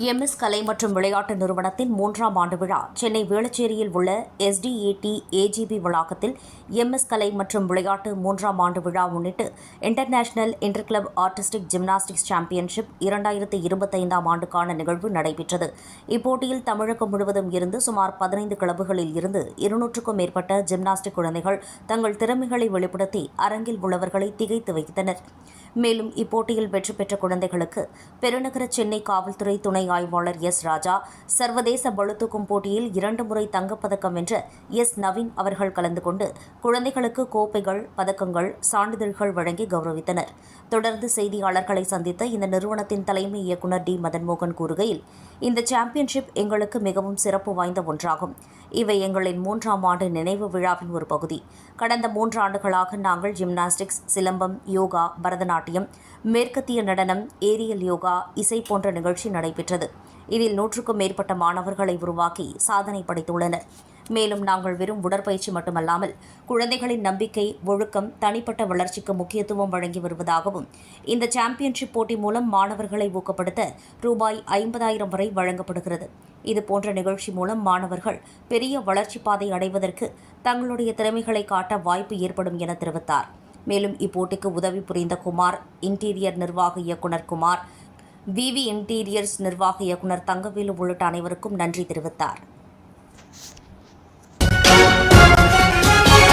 MS கலை மற்றும் விளையாட்டு நிறுவனத்தின் மூன்றாம் ஆண்டு விழா சென்னை வேளச்சேரியில் உள்ள எஸ்டிஏடி ஏஜிபி வளாகத்தில் எம்எஸ் கலை மற்றும் விளையாட்டு மூன்றாம் ஆண்டு விழா முன்னிட்டு international inter club artistic gymnastics championship இரண்டாயிரத்தி இருபத்தைந்தாம் ஆண்டுக்கான நிகழ்வு நடைபெற்றது. இப்போட்டியில் தமிழகம் முழுவதும் இருந்து சுமார் பதினைந்து கிளப்புகளில் இருந்து இருநூற்றுக்கும் மேற்பட்ட ஜிம்னாஸ்டிக் குழந்தைகள் தங்கள் திறமைகளை வெளிப்படுத்தி அரங்கில் உள்ளவர்களை திகைத்து வைத்தனர். மேலும் இப்போட்டியில் வெற்றி பெற்ற குழந்தைகளுக்கு பெருநகர சென்னை காவல்துறை துணை ஆய்வாளர் எஸ் ராஜா சர்வதேச பளுதூக்கும் போட்டியில் இரண்டு முறை தங்கப்பதக்கம் வென்ற எஸ் நவீன் அவர்கள் கலந்து கொண்டு குழந்தைகளுக்கு கோப்பைகள் பதக்கங்கள் சான்றிதழ்கள் வழங்கி கௌரவித்தனர். தொடர்ந்து செய்தியாளர்களை சந்தித்த இந்த நிறுவனத்தின் தலைமை இயக்குநர் டி. மதன்மோகன் கூறுகையில் இந்த சாம்பியன்ஷிப் எங்களுக்கு மிகவும் சிறப்பு வாய்ந்த ஒன்றாகும். இவை எங்களின் மூன்றாம் ஆண்டு நினைவு விழாவின் ஒரு பகுதி. கடந்த மூன்று ஆண்டுகளாக நாங்கள் ஜிம்னாஸ்டிக்ஸ் சிலம்பம் யோகா பரதநாட்டியம் மேற்கத்திய நடனம் ஏரியல் யோகா இசை போன்ற நிகழ்ச்சி நடைபெற்றது. இதில் நூற்றுக்கும் மேற்பட்ட மாணவர்களை உருவாக்கி சாதனை படைத்துள்ளனர். மேலும் நாங்கள் வெறும் உடற்பயிற்சி மட்டுமல்லாமல் குழந்தைகளின் நம்பிக்கை ஒழுக்கம் தனிப்பட்ட வளர்ச்சிக்கு முக்கியத்துவம் வழங்கி வருவதாகவும் இந்த சாம்பியன்ஷிப் போட்டி மூலம் மாணவர்களை ஊக்கப்படுத்த ரூபாய் ஐம்பதாயிரம் வரை வழங்கப்படுகிறது. இதுபோன்ற நிகழ்ச்சி மூலம் மாணவர்கள் பெரிய வளர்ச்சி பாதை அடைவதற்கு தங்களுடைய திறமைகளை காட்ட வாய்ப்பு ஏற்படும் என தெரிவித்தார். மேலும் இப்போட்டிக்கு உதவி புரிந்த குமார் இன்டீரியர் நிர்வாக இயக்குனர் குமார் விவி இன்டீரியர்ஸ் நிர்வாக இயக்குனர் தங்கவேலு உள்ளிட்ட அனைவருக்கும் நன்றி தெரிவித்தார்.